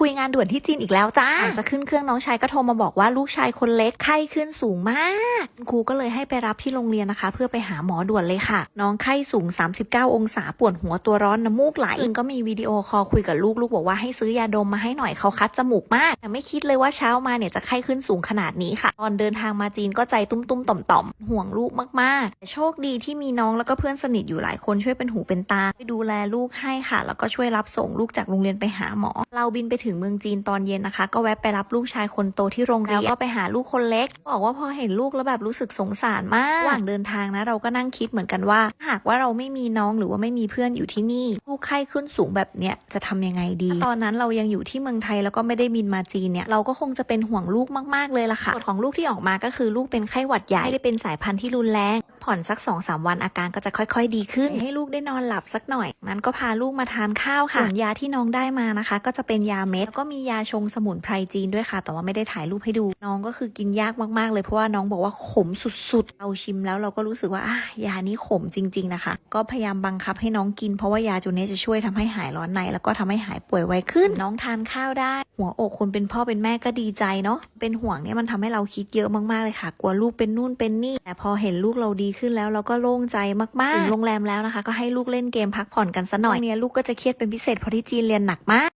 คุยงานด่วนที่จีนอีกแล้วจ้าอนจะขึ้นเครื่องน้องชายก็โทรมาบอกว่าลูกชายคนเล็กไข้ขึ้นสูงมากครูก็เลยให้ไปรับที่โรงเรียนนะคะ เพื่อไปหาหมอด่วนเลยค่ะ น้องไข้สูง 39 องศาปวดหัวตัวร้อนน้ำมูกไหลอึงก็มีวิดีโอคอลคุยกับลูกลูกบอกว่าให้ซื้อยาดมมาให้หน่อยเขาคัดจมูกมากแต่ไม่คิดเลยว่าเช้ามาเนี่ยจะไข้ขึ้นสูงขนาดนี้ค่ะ ตอนเดินทางมาจีนก็ใจตุ้มๆต่อมๆห่วงลูกมากๆแต่โชคดีที่มีน้องแล้วก็เพื่อนสนิทอยู่หลายคนช่วยเป็นหูเป็นตาดูแลลูกให้ค่ะ แล้วก็ช่วยรับส่งลูกจากโรงเรียนไปหาหมอ เราบินไปถึงเมืองจีนตอนเย็นนะคะ ก็แวะไปรับลูกชายคนโตที่โรงเรียนแล้วก็ไปหาลูกคนเล็ก บอกว่าพอเห็นลูกแล้วแบบรู้สึกสงสารมากระหว่างเดินทางนะ เราก็นั่งคิดเหมือนกันว่า หากว่าเราไม่มีน้องหรือว่าไม่มีเพื่อนอยู่ที่นี่ ลูกไข้ขึ้นสูงแบบเนี้ยจะทำยังไงดี ตอนนั้นเรายังอยู่ที่เมืองไทยแล้วก็ไม่ได้บินมาจีนเนี่ยเราก็คงจะเป็นห่วงลูกมากๆเลยล่ะค่ะผลของลูกที่ออกมาก็คือลูกเป็นไข้หวัดใหญ่ไม่ได้เป็นสายพันธุ์ที่รุนแรงผ่อนสัก2อสวันอาการก็จะค่อยๆ ดีขึ้น ให้ลูกได้นอนหลับสักหน่อย นั้นก็พาลูกมาทานข้าวค่ะส่วนยาที่น้องได้มานะคะ ก็จะเป็นยาเม็ดก็มียาชงสมุนไพรจีนด้วยค่ะ แต่ว่าไม่ได้ถ่ายรูปให้ดู น้องก็คือกินยากมากๆ เลยเพราะว่าน้องบอกว่าขมสุดๆ เอาชิมแล้วเราก็รู้สึกว่าอะยานี้ขมจริง ๆนะคะ ก็พยายามบังคับให้น้องกินเพราะว่ายาตัวนี้จะช่วยทำให้หายร้อนใน แล้วก็ทำให้หายป่วยไวขึ้น น้องทานข้าวได้ หัวอกคนเป็นพ่อเป็นแม่ก็ดีใจเนาะเป็นห่วงเนี่ยมันทำให้เราคิดเยอะมากๆเลยค่ะ กลัวลูกเป็นนู่นเป็นนี่ แต่พอเห็นลูกเราดีขึ้นแล้วเราก็โล่งใจมากๆถึงโรงแรมแล้วนะคะ ก็ให้ลูกเล่นเกมพักผ่อนกันซะหน่อยเนี่ยลูกก็จะเครียดเป็นพิเศษเพราะที่จีนเรียนหนักมาก